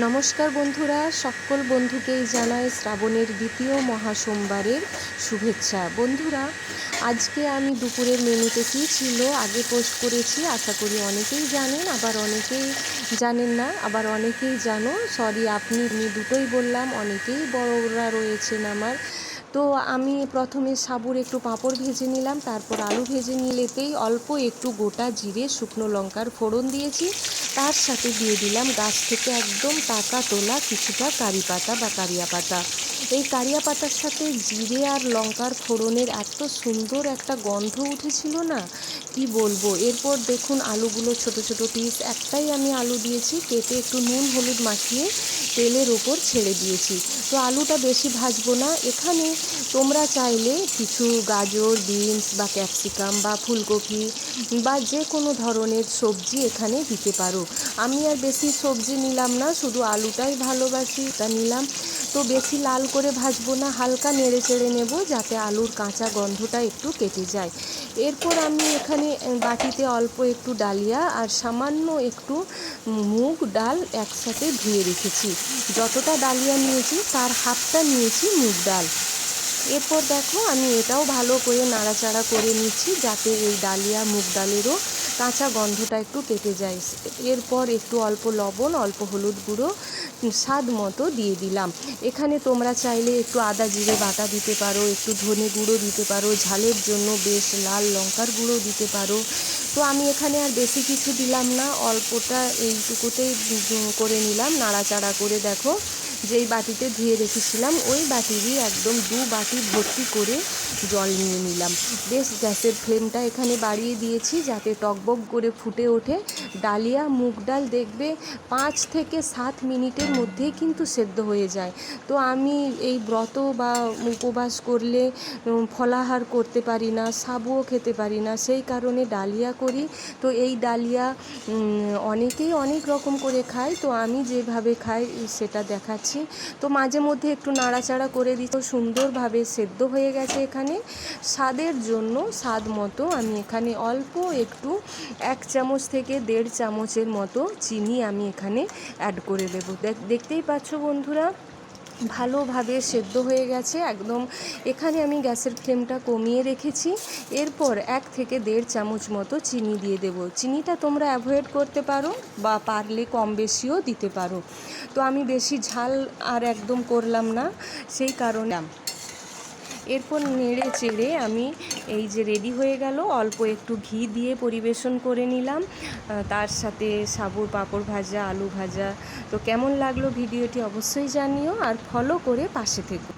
নমস্কার বন্ধুরা, সকল বন্ধুকেই জানাই শ্রাবণের দ্বিতীয় মহাসোমবারের শুভেচ্ছা। বন্ধুরা, আজকে আমি দুপুরের মেনুতে কী ছিল আগে পোস্ট করেছি, আশা করি অনেকেই জানেন, আবার অনেকেই জানেন না, আবার অনেকেই জানো। সরি আপনি, আমি দুটোই বললাম, অনেকেই বড়রা রয়েছেন আমার। তো আমি প্রথমে সাবুর একটু পাঁপড় ভেজে নিলাম, তারপর আলু ভেজে নিলেতেই অল্প একটু গোটা জিরে, শুকনো লঙ্কার ফোড়ন দিয়েছি। তার সাথে দিয়ে দিলাম গাছ থেকে একদম টাকা তোলা কিছুটা কারি পাতা বা কারিয়া পাতা। এই কারিয়া পাতার সাথে জিরে আর লঙ্কার ফোড়নের এত সুন্দর একটা গন্ধ উঠেছিল না? কি বলব? এরপর দেখুন আলুগুলো ছোট ছোট পিস একটাই আমি আলু দিয়েছি, কেটে একটু নুন, হলুদ মাখিয়ে তেলের ওপর ছেড়ে দিয়েছি। তো আলুটা বেশি ভাজবো না। এখানে তোমরা চাইলে কিছু গাজর, বিনস বা ক্যাপসিকাম বা ফুলকপি বা যে কোনো ধরনের সবজি এখানে দিতে পারো। আমি আর বেশি সবজি নিলাম না, শুধু আলুটাই ভালোবাসি তা নিলাম। তো বেশি লাল করে ভাজবো না, হালকা নেড়ে চেড়ে নেব, যাতে আলুর কাঁচা গন্ধটা একটু কেটে যায়। এরপর আমি এখানে বাটিতে অল্প একটু ডালিয়া আর সামান্য একটু মুগ ডাল একসাথে ধুয়ে রেখেছি। যতটা ডালিয়া নিয়েছি, তার হাফটা নিয়েছি মুগ ডাল। এরপর দেখো, আমি এটাও ভালো করে নাড়াচাড়া করে নিচ্ছি, যাতে এই ডালিয়া মুগ ডালেরও কাঁচা গন্ধটা একটু কেটে যায়। এরপর একটু অল্প লবণ, অল্প হলুদ গুঁড়ো, স্বাদ মতো দিয়ে দিলাম। এখানে তোমরা চাইলে একটু আদা জিরে বাটা দিতে পারো, একটু ধনে গুঁড়ো দিতে পারো, ঝালের জন্য বেশ লাল লঙ্কার গুঁড়ো দিতে পারো। তো আমি এখানে আর বেশি কিছু দিলাম না, অল্পটা এইটুকুতেই করে নিলাম, নাড়াচাড়া করে দেখো। যেই বাটিতে ধুয়ে রেখেছিলাম, ওই বাটিরই একদম দু বাটি ভর্তি করে জল নিয়ে নিলাম। বেশ গ্যাসের ফ্লেমটা এখানে বাড়িয়ে দিয়েছি যাতে টকবক করে ফুটে ওঠে। ডালিয়া, মুগ ডাল দেখবে পাঁচ থেকে সাত মিনিটের মধ্যেই কিন্তু সেদ্ধ হয়ে যায়। তো আমি এই ব্রত বা উপবাস করলে ফলাহার করতে পারি না, সাবুও খেতে পারি না, সেই কারণে ডালিয়া করি। তো এই ডালিয়া অনেকেই অনেক রকম করে খায়। তো আমি যেভাবে খাই, সেটা দেখাচ্ছি। তো মাঝে মধ্যে একটু নাড়াচাড়া করে দিচ্ছি সুন্দরভাবে সেদ্ধ হয়ে গেছে এখানে। স্বাদের জন্য, স্বাদ মতো আমি এখানে অল্প একটু এক চামচ থেকে দেড় চামচের মতো চিনি আমি এখানে অ্যাড করে দেবো। দেখতেই পাচ্ছ বন্ধুরা? ভালোভাবে সেদ্ধ হয়ে গেছে, একদম এখানে আমি গ্যাসের ফ্লেমটা কমিয়ে রেখেছি। এরপর এক থেকে দেড় চামচ মতো চিনি দিয়ে দেব। চিনিটা তোমরা অ্যাভয়েড করতে পারো বা পারলে কম বেশিও দিতে পারো। তো আমি বেশি ঝাল আর একদম করলাম না, সেই কারণে এরপর নেড়ে চেড়ে আমি এই যে রেডি হয়ে গেল, অল্প একটু ঘি দিয়ে পরিবেশন করে নিলাম। তার সাথে সাবুর পাঁপড় ভাজা, আলু ভাজা। তো কেমন লাগল ভিডিওটি অবশ্যই জানিও আর ফলো করে পাশে থেকো।